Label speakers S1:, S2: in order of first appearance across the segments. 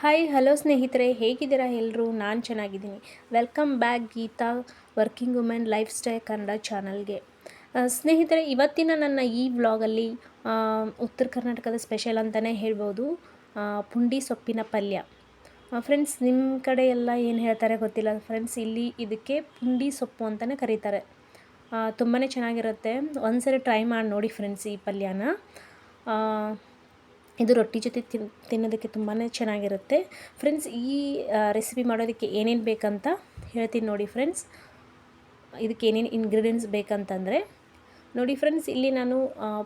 S1: Hi, hello ಸ್ನೇಹಿತರೆ, ಹೇಗಿದ್ದೀರಾ ಎಲ್ಲರೂ? ನಾನು ಚೆನ್ನಾಗಿದ್ದೀನಿ. Welcome back Geetha working women lifestyle Kannada ಚಾನಲ್ಗೆ. ಸ್ನೇಹಿತರೆ, ಇವತ್ತಿನ ನನ್ನ ಈ ವ್ಲಾಗಲ್ಲಿ ಉತ್ತರ ಕರ್ನಾಟಕದ ಸ್ಪೆಷಲ್ ಅಂತಲೇ ಹೇಳ್ಬೋದು. ಪುಂಡಿ ಸೊಪ್ಪಿನ ಪಲ್ಯ. ಫ್ರೆಂಡ್ಸ್ ನಿಮ್ಮ ಕಡೆ ಎಲ್ಲ ಏನು ಹೇಳ್ತಾರೆ ಗೊತ್ತಿಲ್ಲ. ಫ್ರೆಂಡ್ಸ್ ಇಲ್ಲಿ ಇದಕ್ಕೆ ಪುಂಡಿ ಸೊಪ್ಪು ಅಂತಲೇ ಕರೀತಾರೆ. ತುಂಬಾ ಚೆನ್ನಾಗಿರುತ್ತೆ. ಒಂದ್ಸರಿ ಟ್ರೈ ಮಾಡಿ ನೋಡಿ ಫ್ರೆಂಡ್ಸ್ ಈ ಪಲ್ಯನ. ಇದು ರೊಟ್ಟಿ ಜೊತೆ ತಿನ್, ತಿನ್ನೋದಕ್ಕೆ ತುಂಬಾ ಚೆನ್ನಾಗಿರುತ್ತೆ. ಫ್ರೆಂಡ್ಸ್ ಈ ರೆಸಿಪಿ ಮಾಡೋದಕ್ಕೆ ಏನೇನು ಬೇಕಂತ ಹೇಳ್ತೀನಿ ನೋಡಿ ಫ್ರೆಂಡ್ಸ್ ಇದಕ್ಕೆ ಏನೇನು ಇಂಗ್ರೀಡಿಯೆಂಟ್ಸ್ ಬೇಕಂತಂದರೆ, ನೋಡಿ ಫ್ರೆಂಡ್ಸ್ ಇಲ್ಲಿ ನಾನು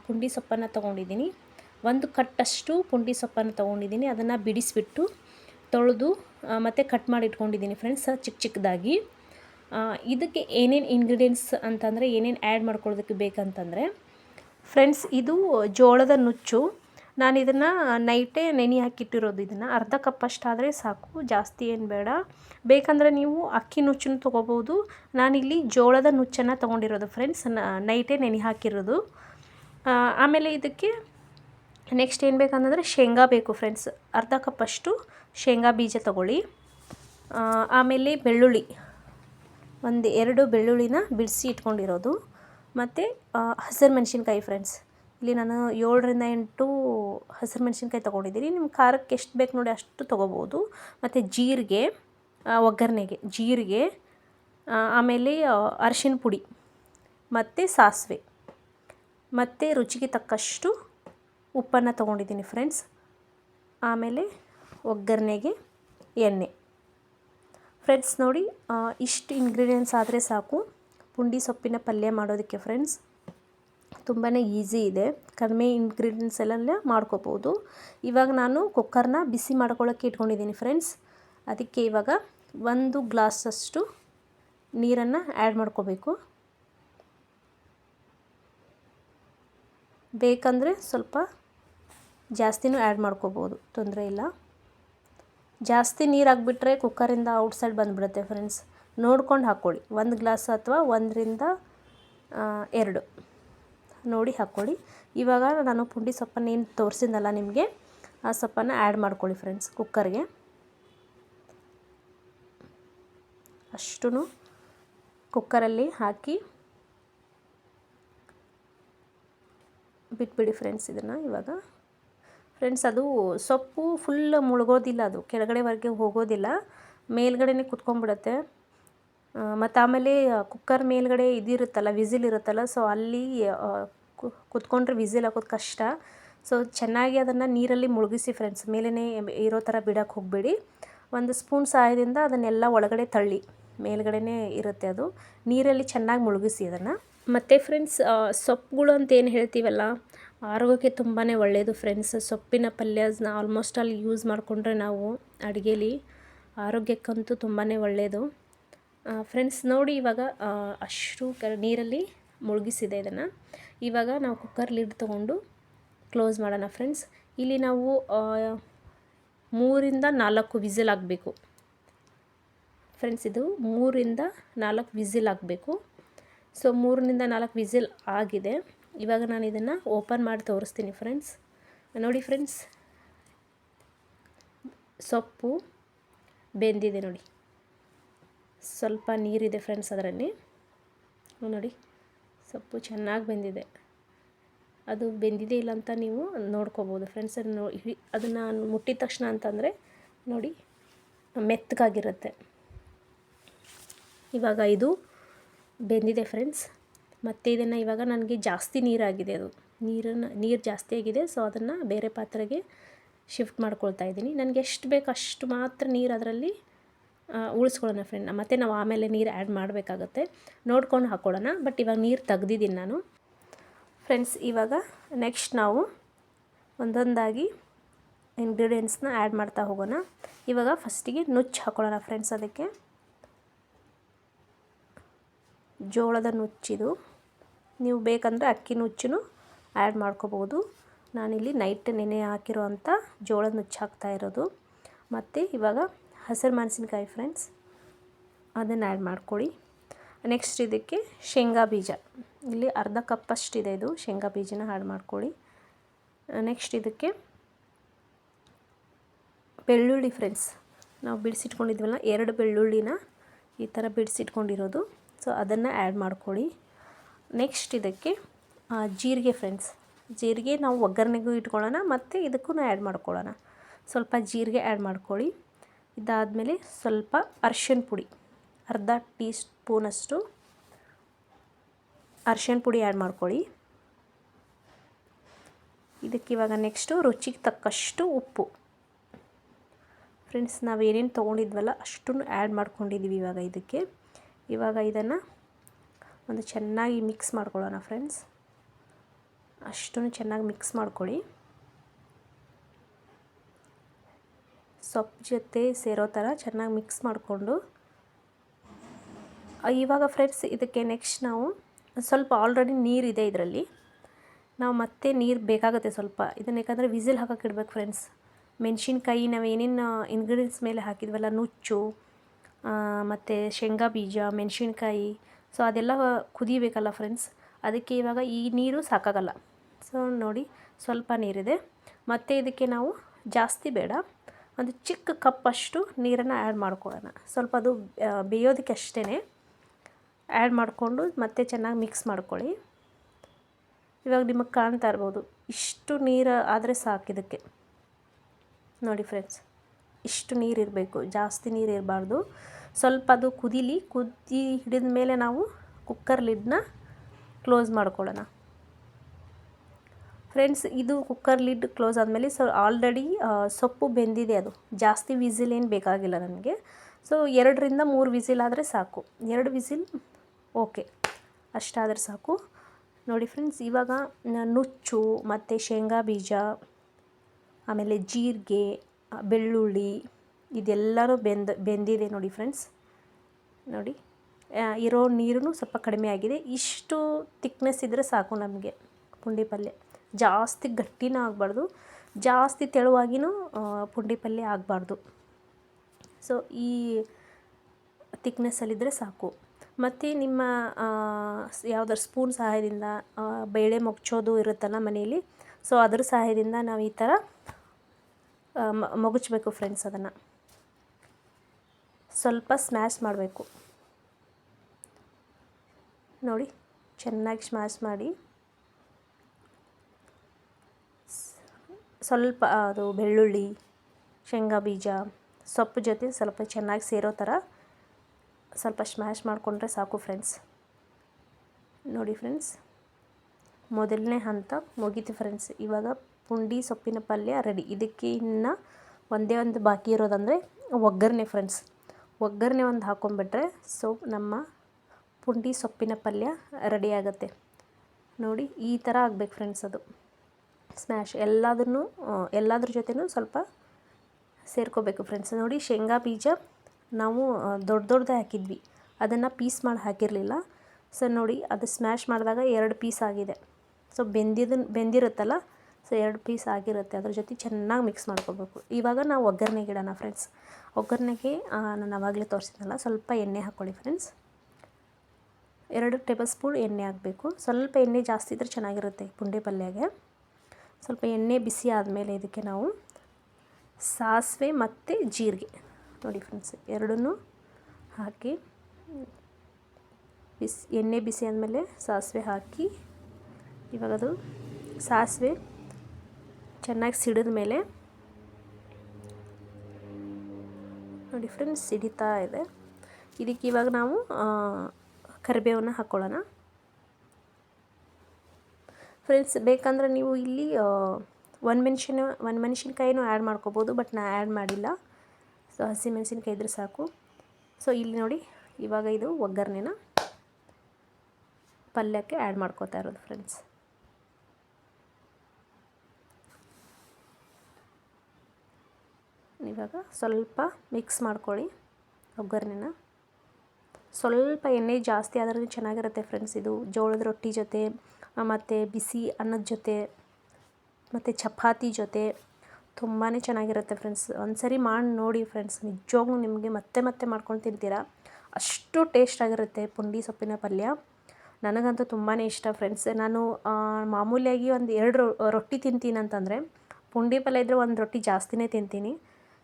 S1: ಪುಂಡಿ ಸೊಪ್ಪನ್ನು ತೊಗೊಂಡಿದ್ದೀನಿ. ಒಂದು ಕಟ್ಟಷ್ಟು ಪುಂಡಿ ಸೊಪ್ಪನ್ನು ತೊಗೊಂಡಿದ್ದೀನಿ. ಅದನ್ನು ಬಿಡಿಸಿಬಿಟ್ಟು ತೊಳೆದು ಮತ್ತು ಕಟ್ ಮಾಡಿ ಇಟ್ಕೊಂಡಿದ್ದೀನಿ ಫ್ರೆಂಡ್ಸ್ ಚಿಕ್ಕ ಚಿಕ್ಕದಾಗಿ ಇದಕ್ಕೆ ಏನೇನು ಇಂಗ್ರೀಡಿಯೆಂಟ್ಸ್ ಅಂತಂದರೆ, ಏನೇನು ಆ್ಯಡ್ ಮಾಡ್ಕೊಳ್ಳೋದಕ್ಕೆ ಬೇಕಂತಂದರೆ ಫ್ರೆಂಡ್ಸ್ ಇದು ಜೋಳದ ನುಚ್ಚು ನಾನು ಇದನ್ನು ನೈಟೇ ನೆನೆ ಹಾಕಿಟ್ಟಿರೋದು ಇದನ್ನು. ಅರ್ಧ ಕಪ್ ಅಷ್ಟಾದರೆ ಸಾಕು. ಜಾಸ್ತಿ ಏನು ಬೇಡ. ಬೇಕಂದರೆ ನೀವು ಅಕ್ಕಿ ನುಚ್ಚನ್ನು ತೊಗೋಬೋದು ನಾನಿಲ್ಲಿ ಜೋಳದ ನುಚ್ಚನ್ನು ತೊಗೊಂಡಿರೋದು ಫ್ರೆಂಡ್ಸ್ ನೈಟೇ ನೆನೆ ಹಾಕಿರೋದು. ಆಮೇಲೆ ಇದಕ್ಕೆ ನೆಕ್ಸ್ಟ್ ಏನು ಬೇಕಂತಂದರೆ ಶೇಂಗಾ ಬೇಕು ಫ್ರೆಂಡ್ಸ್ ಅರ್ಧ ಕಪ್ಪಷ್ಟು ಶೇಂಗಾ ಬೀಜ ತಗೊಳ್ಳಿ. ಆಮೇಲೆ ಬೆಳ್ಳುಳ್ಳಿ. ಒಂದು ಎರಡು ಬೆಳ್ಳುಳ್ಳಿನ ಬಿಡಿಸಿ ಇಟ್ಕೊಂಡಿರೋದು. ಮತ್ತು ಹಸಿರು ಮೆಣಸಿನ್ಕಾಯಿ ಫ್ರೆಂಡ್ಸ್ ಇಲ್ಲಿ ನಾನು ಏಳರಿಂದ ಎಂಟು ಹಸಿರು ಮೆಣಸಿನ್ಕಾಯಿ ತೊಗೊಂಡಿದ್ದೀನಿ. ನಿಮ್ಮ ಖಾರಕ್ಕೆ ಎಷ್ಟು ಬೇಕು ನೋಡಿ ಅಷ್ಟು ತೊಗೋಬೋದು. ಮತ್ತು ಜೀರಿಗೆ ಒಗ್ಗರಣೆಗೆ, ಜೀರಿಗೆ ಆಮೇಲೆ ಅರಶಿನ ಪುಡಿ, ಮತ್ತು ಸಾಸಿವೆ, ಮತ್ತು ರುಚಿಗೆ ತಕ್ಕಷ್ಟು ಉಪ್ಪನ್ನು ತೊಗೊಂಡಿದ್ದೀನಿ ಫ್ರೆಂಡ್ಸ್ ಆಮೇಲೆ ಒಗ್ಗರಣೆಗೆ ಎಣ್ಣೆ. ಫ್ರೆಂಡ್ಸ್ ನೋಡಿ ಇಷ್ಟು ಇಂಗ್ರೀಡಿಯೆಂಟ್ಸ್ ಆದರೆ ಸಾಕು. ಪುಂಡಿ ಸೊಪ್ಪಿನ ಪಲ್ಯ ಮಾಡೋದಕ್ಕೆ ಫ್ರೆಂಡ್ಸ್ ತುಂಬಾ ಈಸಿ ಇದೆ. ಕಡಿಮೆ ಇಂಗ್ರೀಡಿಯೆಂಟ್ಸ್ ಎಲ್ಲ ಮಾಡ್ಕೋಬೋದು. ಇವಾಗ ನಾನು ಕುಕ್ಕರ್ನ ಬಿಸಿ ಮಾಡ್ಕೊಳ್ಳೋಕ್ಕೆ ಇಟ್ಕೊಂಡಿದ್ದೀನಿ ಫ್ರೆಂಡ್ಸ್ ಅದಕ್ಕೆ ಇವಾಗ ಒಂದು ಗ್ಲಾಸಷ್ಟು ನೀರನ್ನು ಆ್ಯಡ್ ಮಾಡ್ಕೋಬೇಕು. ಬೇಕಂದರೆ ಸ್ವಲ್ಪ ಜಾಸ್ತಿನೂ ಆ್ಯಡ್ ಮಾಡ್ಕೋಬೋದು. ತೊಂದರೆ ಇಲ್ಲ. ಜಾಸ್ತಿ ನೀರು ಹಾಕ್ಬಿಟ್ರೆ ಕುಕ್ಕರಿಂದ ಔಟ್ಸೈಡ್ ಬಂದುಬಿಡುತ್ತೆ ಫ್ರೆಂಡ್ಸ್ ನೋಡ್ಕೊಂಡು ಹಾಕ್ಕೊಳ್ಳಿ ಒಂದು ಗ್ಲಾಸ್ ಅಥವಾ ಒಂದರಿಂದ ಎರಡು. ನೋಡಿ ಹಾಕ್ಕೊಳ್ಳಿ. ಇವಾಗ ನಾನು ಪುಂಡಿ ಸೊಪ್ಪನ್ನ ಏನು ತೋರಿಸಿದ್ನಲ್ಲ ನಿಮಗೆ, ಆ ಸೊಪ್ಪನ್ನು ಆ್ಯಡ್ ಮಾಡ್ಕೊಳ್ಳಿ ಫ್ರೆಂಡ್ಸ್ ಕುಕ್ಕರ್ಗೆ ಅಷ್ಟು ಕುಕ್ಕರಲ್ಲಿ ಹಾಕಿ ಬಿಟ್ಬಿಡಿ ಫ್ರೆಂಡ್ಸ್ ಇದನ್ನು ಇವಾಗ. ಫ್ರೆಂಡ್ಸ್ ಅದು ಸೊಪ್ಪು ಫುಲ್ ಮುಳುಗೋದಿಲ್ಲ ಅದು, ಕೆಳಗಡೆವರೆಗೆ ಹೋಗೋದಿಲ್ಲ, ಮೇಲ್ಗಡೆನೇ ಕುತ್ಕೊಂಡ್ಬಿಡುತ್ತೆ. ಮತ್ತು ಆಮೇಲೆ ಕುಕ್ಕರ್ ಮೇಲ್ಗಡೆ ಇದಿರುತ್ತಲ್ಲ, ವಿಸಿಲ್ ಇರುತ್ತಲ್ಲ ಸೊ ಅಲ್ಲಿ ಕುತ್ಕೊಂಡ್ರೆ ವಿಸಿಲ್ ಹಾಕೋದು ಕಷ್ಟ. ಸೊ ಚೆನ್ನಾಗಿ ಅದನ್ನು ನೀರಲ್ಲಿ ಮುಳುಗಿಸಿ ಫ್ರೆಂಡ್ಸ್ ಮೇಲೇ ಇರೋ ಥರ ಬಿಡೋಕ್ಕೆ ಹೋಗಬೇಡಿ. ಒಂದು ಸ್ಪೂನ್ ಸಹಾಯದಿಂದ ಅದನ್ನೆಲ್ಲ ಒಳಗಡೆ ತಳ್ಳಿ, ಮೇಲ್ಗಡೆನೇ ಇರುತ್ತೆ ಅದು. ನೀರಲ್ಲಿ ಚೆನ್ನಾಗಿ ಮುಳುಗಿಸಿ ಅದನ್ನು. ಮತ್ತು ಫ್ರೆಂಡ್ಸ್ ಸೊಪ್ಪುಗಳು ಅಂತ ಏನು ಹೇಳ್ತೀವಲ್ಲ, ಆರೋಗ್ಯಕ್ಕೆ ತುಂಬಾ ಒಳ್ಳೆಯದು ಫ್ರೆಂಡ್ಸ್ ಸೊಪ್ಪಿನ ಪಲ್ಯನ ಆಲ್ಮೋಸ್ಟ್ ಅಲ್ಲಿ ಯೂಸ್ ಮಾಡಿಕೊಂಡ್ರೆ ನಾವು ಅಡುಗೆಲಿ ಆರೋಗ್ಯಕ್ಕಂತೂ ತುಂಬಾ ಒಳ್ಳೆಯದು ಫ್ರೆಂಡ್ಸ್ ನೋಡಿ ಇವಾಗ ಅಷ್ಟು ಕ ನೀರಲ್ಲಿ ಮುಳುಗಿಸಿದೆ ಇದನ್ನು. ಇವಾಗ ನಾವು ಕುಕ್ಕರ್ ಲಿಡ್ ತೊಗೊಂಡು ಕ್ಲೋಸ್ ಮಾಡೋಣ ಫ್ರೆಂಡ್ಸ್ ಇಲ್ಲಿ ನಾವು ಮೂರಿಂದ ನಾಲ್ಕು ವಿಸಿಲ್ ಆಗಬೇಕು ಫ್ರೆಂಡ್ಸ್ ಇದು ಮೂರಿಂದ ನಾಲ್ಕು ವಿಸಿಲ್ ಆಗಬೇಕು ಸೊ ಮೂರರಿಂದ ನಾಲ್ಕು ವಿಸಿಲ್ ಆಗಿದೆ. ಇವಾಗ ನಾನು ಇದನ್ನು ಓಪನ್ ಮಾಡಿ ತೋರಿಸ್ತೀನಿ ಫ್ರೆಂಡ್ಸ್ ನೋಡಿ ಫ್ರೆಂಡ್ಸ್ ಸೊಪ್ಪು ಬೆಂದಿದೆ ನೋಡಿ. ಸ್ವಲ್ಪ ನೀರಿದೆ ಫ್ರೆಂಡ್ಸ್ ಅದರಲ್ಲಿ. ನೋಡಿ, ಸೊಪ್ಪು ಚೆನ್ನಾಗಿ ಬೆಂದಿದೆ. ಅದು ಬೆಂದಿದೆ ಇಲ್ಲ ಅಂತ ನೀವು ನೋಡ್ಕೋಬೋದು ಫ್ರೆಂಡ್ಸ್. ಅದು ನೋ ಅದನ್ನು ಮುಟ್ಟಿದ ತಕ್ಷಣ ಅಂತಂದರೆ, ನೋಡಿ, ಮೆತ್ತಗಾಗಿರುತ್ತೆ. ಇವಾಗ ಇದು ಬೆಂದಿದೆ ಫ್ರೆಂಡ್ಸ್. ಮತ್ತು ಇದನ್ನು ಇವಾಗ ನನಗೆ ಜಾಸ್ತಿ ನೀರಾಗಿದೆ ಅದು. ನೀರನ್ನು, ನೀರು ಜಾಸ್ತಿ ಆಗಿದೆ, ಸೊ ಅದನ್ನು ಬೇರೆ ಪಾತ್ರೆಗೆ ಶಿಫ್ಟ್ ಮಾಡ್ಕೊಳ್ತಾ ಇದ್ದೀನಿ. ನನಗೆ ಎಷ್ಟು ಬೇಕು ಅಷ್ಟು ಮಾತ್ರ ನೀರು ಅದರಲ್ಲಿ ಉಳಿಸ್ಕೊಳ್ಳೋಣ ಫ್ರೆಂಡ್ ಮತ್ತು ನಾವು ಆಮೇಲೆ ನೀರು ಆ್ಯಡ್ ಮಾಡಬೇಕಾಗತ್ತೆ. ನೋಡ್ಕೊಂಡು ಹಾಕ್ಕೊಳ್ಳೋಣ ಬಟ್ ಇವಾಗ ನೀರು ತೆಗ್ದಿದ್ದೀನಿ ನಾನು. ಫ್ರೆಂಡ್ಸ್ ಇವಾಗ ನೆಕ್ಸ್ಟ್ ನಾವು ಒಂದೊಂದಾಗಿ ಇಂಗ್ರೀಡಿಯೆಂಟ್ಸ್ನ ಆ್ಯಡ್ ಮಾಡ್ತಾ ಹೋಗೋಣ. ಇವಾಗ ಫಸ್ಟಿಗೆ ನುಚ್ಚು ಹಾಕ್ಕೊಳ್ಳೋಣ ಫ್ರೆಂಡ್ಸ್ ಅದಕ್ಕೆ. ಜೋಳದ ನುಚ್ಚಿದು ನೀವು ಬೇಕಂದರೆ ಅಕ್ಕಿ ನುಚ್ಚು ಆ್ಯಡ್ ಮಾಡ್ಕೋಬೋದು ನಾನಿಲ್ಲಿ ನೈಟ್ ನೆನೆ ಹಾಕಿರೋ ಅಂಥ ಜೋಳದ ನುಚ್ಚು ಹಾಕ್ತಾ ಇರೋದು. ಮತ್ತು ಇವಾಗ ಹಸಿರು ಮೆಣಸಿನ್ಕಾಯಿ ಫ್ರೆಂಡ್ಸ್ ಅದನ್ನು ಆ್ಯಡ್ ಮಾಡ್ಕೊಳ್ಳಿ ನೆಕ್ಸ್ಟ್ ಇದಕ್ಕೆ ಶೇಂಗಾ ಬೀಜ. ಇಲ್ಲಿ ಅರ್ಧ ಕಪ್ಪಷ್ಟಿದೆ ಇದು ಶೇಂಗಾ ಬೀಜನ ಆ್ಯಡ್ ಮಾಡ್ಕೊಳ್ಳಿ ನೆಕ್ಸ್ಟ್ ಇದಕ್ಕೆ ಬೆಳ್ಳುಳ್ಳಿ ಫ್ರೆಂಡ್ಸ್ ನಾವು ಬಿಡಿಸಿಟ್ಕೊಂಡಿದ್ವಲ್ಲ, ಎರಡು ಬೆಳ್ಳುಳ್ಳಿನ ಈ ಥರ ಬಿಡಿಸಿಟ್ಕೊಂಡಿರೋದು. ಸೊ ಅದನ್ನು ಆ್ಯಡ್ ಮಾಡ್ಕೊಳ್ಳಿ ನೆಕ್ಸ್ಟ್ ಇದಕ್ಕೆ ಜೀರಿಗೆ ಫ್ರೆಂಡ್ಸ್ ಜೀರಿಗೆ ನಾವು ಒಗ್ಗರಣೆಗೂ ಇಟ್ಕೊಳ್ಳೋಣ, ಮತ್ತು ಇದಕ್ಕೂ ಆ್ಯಡ್ ಮಾಡ್ಕೊಳ್ಳೋಣ. ಸ್ವಲ್ಪ ಜೀರಿಗೆ ಆ್ಯಡ್ ಮಾಡ್ಕೊಳ್ಳಿ ಇದಾದಮೇಲೆ ಸ್ವಲ್ಪ ಅರ್ಶಿನ ಪುಡಿ, ಅರ್ಧ ಟೀ ಸ್ಪೂನಷ್ಟು ಅರ್ಶಿನ ಪುಡಿ ಆ್ಯಡ್ ಮಾಡ್ಕೊಳ್ಳಿ. ಇದಕ್ಕೆ ಇವಾಗ ನೆಕ್ಸ್ಟು ರುಚಿಗೆ ತಕ್ಕಷ್ಟು ಉಪ್ಪು. ಫ್ರೆಂಡ್ಸ್ ನಾವು ಏನೇನು ತೊಗೊಂಡಿದ್ವಲ್ಲ ಅಷ್ಟನ್ನು ಆ್ಯಡ್ ಮಾಡ್ಕೊಂಡಿದ್ದೀವಿ ಇವಾಗ ಇದಕ್ಕೆ. ಇವಾಗ ಇದನ್ನು ಒಂದು ಚೆನ್ನಾಗಿ ಮಿಕ್ಸ್ ಮಾಡ್ಕೊಳ್ಳೋಣ ಫ್ರೆಂಡ್ಸ್. ಅಷ್ಟನ್ನು ಚೆನ್ನಾಗಿ ಮಿಕ್ಸ್ ಮಾಡ್ಕೊಳ್ಳಿ. ಸೊಪ್ಪು ಜೊತೆ ಸೇರೋ ಥರ ಚೆನ್ನಾಗಿ ಮಿಕ್ಸ್ ಮಾಡಿಕೊಂಡು ಇವಾಗ ಫ್ರೆಂಡ್ಸ್ ಇದಕ್ಕೆ ನೆಕ್ಸ್ಟ್ ನಾವು ಸ್ವಲ್ಪ ಆಲ್ರೆಡಿ ನೀರಿದೆ ಇದರಲ್ಲಿ. ನಾವು ಮತ್ತೆ ನೀರು ಬೇಕಾಗುತ್ತೆ ಸ್ವಲ್ಪ. ಇದನ್ನು ಯಾಕಂದರೆ ವಿಸಿಲ್ ಹಾಕಕ್ಕೆ ಇಡ್ಬೇಕು ಫ್ರೆಂಡ್ಸ್. ಮೆಣಸಿನ್ಕಾಯಿ ನಾವು ಏನೇನು ಇಂಗ್ರೀಡಿಯೆಂಟ್ಸ್ ಮೇಲೆ ಹಾಕಿದ್ವಲ್ಲ, ನುಚ್ಚು ಮತ್ತು ಶೇಂಗಾ ಬೀಜ, ಮೆಣಸಿನ್ಕಾಯಿ, ಸೊ ಅದೆಲ್ಲ ಕುದಿಬೇಕಲ್ಲ ಫ್ರೆಂಡ್ಸ್. ಅದಕ್ಕೆ ಇವಾಗ ಈ ನೀರು ಸಾಕಾಗಲ್ಲ. ಸೊ ನೋಡಿ, ಸ್ವಲ್ಪ ನೀರಿದೆ. ಮತ್ತು ಇದಕ್ಕೆ ನಾವು ಜಾಸ್ತಿ ಬೇಡ. ಒಂದು ಚಿಕ್ಕ ಕಪ್ಪಷ್ಟು ನೀರನ್ನು ಆ್ಯಡ್ ಮಾಡ್ಕೊಳ್ಳೋಣ. ಸ್ವಲ್ಪ ಅದು ಬೇಯೋದಕ್ಕೆ ಅಷ್ಟೇ ಆ್ಯಡ್ ಮಾಡಿಕೊಂಡು ಮತ್ತೆ ಚೆನ್ನಾಗಿ ಮಿಕ್ಸ್ ಮಾಡ್ಕೊಳ್ಳಿ. ಇವಾಗ ನಿಮಗೆ ಕಾಣ್ತಾ ಇರ್ಬೋದು, ಇಷ್ಟು ನೀರು ಆದರೆ ಸಾಕು ಇದಕ್ಕೆ. ನೋಡಿ ಫ್ರೆಂಡ್ಸ್ ಇಷ್ಟು ನೀರು ಇರಬೇಕು, ಜಾಸ್ತಿ ನೀರು ಇರಬಾರ್ದು. ಸ್ವಲ್ಪ ಅದು ಕುದೀಲಿ, ಕುದಿ ಹಿಡಿದ ಮೇಲೆ ನಾವು ಕುಕ್ಕರ್ ಲಿಡ್ನ ಕ್ಲೋಸ್ ಮಾಡ್ಕೊಳ್ಳೋಣ. ಫ್ರೆಂಡ್ಸ್, ಇದು ಕುಕ್ಕರ್ ಲಿಡ್ ಕ್ಲೋಸ್ ಆದಮೇಲೆ ಸೊ ಆಲ್ರೆಡಿ ಸೊಪ್ಪು ಬೆಂದಿದೆ ಅದು. ಜಾಸ್ತಿ ವಿಸಿಲ್ ಏನು ಬೇಕಾಗಿಲ್ಲ ನನಗೆ ಸೊ ಎರಡರಿಂದ ಮೂರು ವಿಸಿಲ್ ಆದರೆ ಸಾಕು. ಎರಡು ವಿಸಿಲ್ ಓಕೆ ಅಷ್ಟಾದರೆ ಸಾಕು. ನೋಡಿ ಫ್ರೆಂಡ್ಸ್ ಇವಾಗ ನುಚ್ಚು, ಮತ್ತು ಶೇಂಗಾ ಬೀಜ, ಆಮೇಲೆ ಜೀರಿಗೆ ಬೆಳ್ಳುಳ್ಳಿ, ಇದೆಲ್ಲನೂ ಬೆಂದ, ಬೆಂದಿದೆ ನೋಡಿ ಫ್ರೆಂಡ್ಸ್ ನೋಡಿ ಇರೋ ನೀರು ಸ್ವಲ್ಪ ಕಡಿಮೆ ಆಗಿದೆ. ಇಷ್ಟು ತಿಕ್ನೆಸ್ ಇದ್ದರೆ ಸಾಕು ನಮಗೆ ಪುಂಡಿ ಪಲ್ಯ. ಜಾಸ್ತಿ ಗಟ್ಟಿನೂ ಆಗಬಾರ್ದು, ಜಾಸ್ತಿ ತೆಳುವಾಗಿನೂ ಪುಂಡಿ ಪಲ್ಯ ಆಗಬಾರ್ದು. ಸೊ ಈ ತಿಕ್ನೆಸ್ಸಲ್ಲಿದ್ದರೆ ಸಾಕು. ಮತ್ತು ನಿಮ್ಮ ಯಾವುದಾದ್ರು ಸ್ಪೂನ್ ಸಹಾಯದಿಂದ ಬೇಳೆ ಮುಗ್ಚೋದು ಇರುತ್ತಲ್ಲ ಮನೆಯಲ್ಲಿ ಸೊ ಅದ್ರ ಸಹಾಯದಿಂದ ನಾವು ಈ ಥರ ಮಗುಚಬೇಕು ಫ್ರೆಂಡ್ಸ್ ಅದನ್ನು. ಸ್ವಲ್ಪ ಸ್ಮ್ಯಾಶ್ ಮಾಡಬೇಕು. ನೋಡಿ, ಚೆನ್ನಾಗಿ ಸ್ಮ್ಯಾಶ್ ಮಾಡಿ. ಸ್ವಲ್ಪ ಅದು ಬೆಳ್ಳುಳ್ಳಿ, ಶೇಂಗಾ ಬೀಜ, ಸೊಪ್ಪು ಜೊತೆ ಸ್ವಲ್ಪ ಚೆನ್ನಾಗಿ ಸೇರೋ ಥರ ಸ್ವಲ್ಪ ಸ್ಮ್ಯಾಶ್ ಮಾಡಿಕೊಂಡ್ರೆ ಸಾಕು ಫ್ರೆಂಡ್ಸ್ ನೋಡಿ ಫ್ರೆಂಡ್ಸ್ ಮೊದಲನೇ ಹಂತ ಮುಗೀತು ಫ್ರೆಂಡ್ಸ್ ಇವಾಗ ಪುಂಡಿ, ಸೊಪ್ಪಿನ ಪಲ್ಯ ರೆಡಿ ಇದಕ್ಕೆ ಇನ್ನು ಒಂದೇ ಒಂದು ಬಾಕಿ ಇರೋದಂದರೆ ಒಗ್ಗರಣೆ ಫ್ರೆಂಡ್ಸ್ ಒಗ್ಗರಣೆ ಒಂದು ಹಾಕೊಂಡ್ಬಿಟ್ರೆ ಸೊ ನಮ್ಮ ಪುಂಡಿ, ಸೊಪ್ಪಿನ ಪಲ್ಯ ರೆಡಿ ಆಗುತ್ತೆ. ನೋಡಿ ಈ ಥರ ಆಗ್ಬೇಕು ಫ್ರೆಂಡ್ಸ್ ಅದು. ಸ್ಮ್ಯಾಶ್ ಎಲ್ಲದನ್ನು ಎಲ್ಲದ್ರ ಜೊತೆನೂ ಸ್ವಲ್ಪ ಸೇರ್ಕೋಬೇಕು ಫ್ರೆಂಡ್ಸ್ ನೋಡಿ ಶೇಂಗಾ ಬೀಜ ನಾವು ದೊಡ್ಡ ದೊಡ್ಡದೇ ಹಾಕಿದ್ವಿ. ಅದನ್ನು ಪೀಸ್ ಮಾಡಿ ಹಾಕಿರಲಿಲ್ಲ. ಸೊ ನೋಡಿ ಅದು ಸ್ಮ್ಯಾಶ್ ಮಾಡಿದಾಗ ಎರಡು ಪೀಸ್ ಆಗಿದೆ. ಸೊ ಬೆಂದಿದ್ದನ್ನು ಬೆಂದಿರುತ್ತಲ್ಲ? ಸೊ ಎರಡು ಪೀಸ್ ಆಗಿರುತ್ತೆ. ಅದ್ರ ಜೊತೆ ಚೆನ್ನಾಗಿ ಮಿಕ್ಸ್ ಮಾಡ್ಕೋಬೇಕು. ಇವಾಗ ನಾವು ಒಗ್ಗರಣೆಗೆ ಇಡೋಣ ಫ್ರೆಂಡ್ಸ್ ಒಗ್ಗರಣೆಗೆ ನಾನು ಆವಾಗಲೇ ತೋರಿಸಿದ್ನಲ್ಲ, ಸ್ವಲ್ಪ ಎಣ್ಣೆ ಹಾಕ್ಕೊಳ್ಳಿ ಫ್ರೆಂಡ್ಸ್ ಎರಡು ಟೇಬಲ್ ಸ್ಪೂನ್ ಎಣ್ಣೆ ಹಾಕಬೇಕು. ಸ್ವಲ್ಪ ಎಣ್ಣೆ ಜಾಸ್ತಿ ಇದ್ದರೆ ಚೆನ್ನಾಗಿರುತ್ತೆ ಪುಂಡಿ ಪಲ್ಯಗೆ. ಸ್ವಲ್ಪ ಎಣ್ಣೆ ಬಿಸಿ ಆದಮೇಲೆ ಇದಕ್ಕೆ ನಾವು ಸಾಸಿವೆ ಮತ್ತು ಜೀರಿಗೆ. ನೋಡಿ ಫ್ರೆಂಡ್ಸ್ ಎರಡನ್ನೂ ಹಾಕಿ ಬಿಸಿ, ಎಣ್ಣೆ ಬಿಸಿ ಆದಮೇಲೆ ಸಾಸಿವೆ ಹಾಕಿ ಇವಾಗ ಅದು ಸಾಸಿವೆ ಚೆನ್ನಾಗಿ ಸಿಡಿದ ಮೇಲೆ ನೋಡಿ ಫ್ರೆಂಡ್ಸ್ ಸಿಡಿತಾ ಇದೆ. ಇದಕ್ಕೆ ಇವಾಗ ನಾವು ಕರಿಬೇವನ್ನು ಹಾಕ್ಕೊಳ್ಳೋಣ ಫ್ರೆಂಡ್ಸ್, ಬೇಕಂದ್ರೆ ನೀವು ಇಲ್ಲಿ ಒಂದು ಮೆಣಸಿನ, ಒಂದು ಮೆಣಸಿನ್ಕಾಯಿನೂ ಆ್ಯಡ್ ಮಾಡ್ಕೋಬೋದು, ಬಟ್ ನಾ ಆ್ಯಡ್ ಮಾಡಿಲ್ಲ. ಸೊ ಹಸಿ ಮೆಣಸಿನ್ಕಾಯಿ ಇದ್ರೆ ಸಾಕು. ಸೊ, ಇಲ್ಲಿ ನೋಡಿ, ಇವಾಗ ಇದು ಒಗ್ಗರಣೆನ ಪಲ್ಯಕ್ಕೆ ಆ್ಯಡ್ ಮಾಡ್ಕೋತಾ ಇರೋದು ಫ್ರೆಂಡ್ಸ್. ಇವಾಗ ಸ್ವಲ್ಪ ಮಿಕ್ಸ್ ಮಾಡ್ಕೊಳ್ಳಿ ಒಗ್ಗರಣೆನ. ಸ್ವಲ್ಪ ಎಣ್ಣೆ ಜಾಸ್ತಿ ಆದ್ರೂ ಚೆನ್ನಾಗಿರುತ್ತೆ ಫ್ರೆಂಡ್ಸ್ ಇದು. ಜೋಳದ ರೊಟ್ಟಿ ಜೊತೆ ಮತ್ತು ಬಿಸಿ ಅನ್ನದ ಜೊತೆ, ಮತ್ತು ಚಪಾತಿ ಜೊತೆ ತುಂಬಾ ಚೆನ್ನಾಗಿರುತ್ತೆ ಫ್ರೆಂಡ್ಸ್ ಒಂದ್ಸರಿ ಮಾಡಿ ನೋಡಿ ಫ್ರೆಂಡ್ಸ್ ನಿಜವಾಗ್ಲೂ ನಿಮಗೆ ಮತ್ತೆ ಮತ್ತೆ ಮಾಡ್ಕೊಂಡು ತಿಂತೀರಾ? ಅಷ್ಟು ಟೇಸ್ಟ್ ಆಗಿರುತ್ತೆ ಪುಂಡಿ ಸೊಪ್ಪಿನ ಪಲ್ಯ. ನನಗಂತೂ ತುಂಬಾ ಇಷ್ಟ ಫ್ರೆಂಡ್ಸ್ ನಾನು ಮಾಮೂಲಿಯಾಗಿ ಒಂದು ಎರಡು ರೊಟ್ಟಿ ತಿಂತೀನಿ ಅಂತಂದರೆ, ಪುಂಡಿ ಪಲ್ಯ ಇದ್ದರೆ ಒಂದು ರೊಟ್ಟಿ ಜಾಸ್ತಿನೇ ತಿಂತೀನಿ.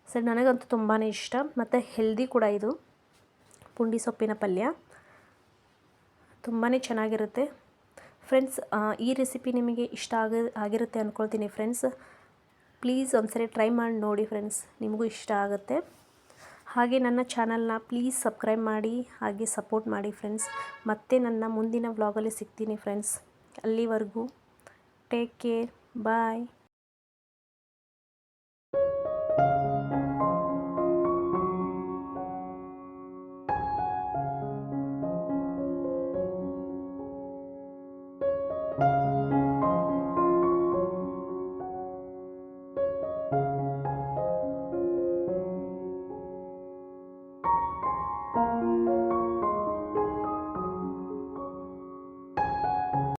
S1: ಸರ್ ನನಗಂತೂ ತುಂಬಾ ಇಷ್ಟ. ಮತ್ತು ಹೆಲ್ದಿ ಕೂಡ ಇದು, ಪುಂಡಿ ಸೊಪ್ಪಿನ ಪಲ್ಯ. ತುಂಬಾ ಚೆನ್ನಾಗಿರುತ್ತೆ. ಫ್ರೆಂಡ್ಸ್ ಈ ರೆಸಿಪಿ ನಿಮಗೆ ಇಷ್ಟ ಆಗಿ, ಆಗಿರುತ್ತೆ ಅಂದ್ಕೊಳ್ತೀನಿ ಫ್ರೆಂಡ್ಸ್. ಪ್ಲೀಸ್ ಒಂದ್ಸರಿ ಟ್ರೈ ಮಾಡಿ ನೋಡಿ ಫ್ರೆಂಡ್ಸ್, ನಿಮಗೂ ಇಷ್ಟ ಆಗುತ್ತೆ. ಹಾಗೆ ನನ್ನ ಚಾನಲ್ನ ಪ್ಲೀಸ್ ಸಬ್ಸ್ಕ್ರೈಬ್ ಮಾಡಿ, ಹಾಗೆ ಸಪೋರ್ಟ್ ಮಾಡಿ ಫ್ರೆಂಡ್ಸ್. ಮತ್ತೆ ನನ್ನ ಮುಂದಿನ ವ್ಲಾಗಲ್ಲಿ ಸಿಗ್ತೀನಿ ಫ್ರೆಂಡ್ಸ್. ಅಲ್ಲಿವರೆಗೂ ಟೇಕ್ ಕೇರ್ ಬಾಯ್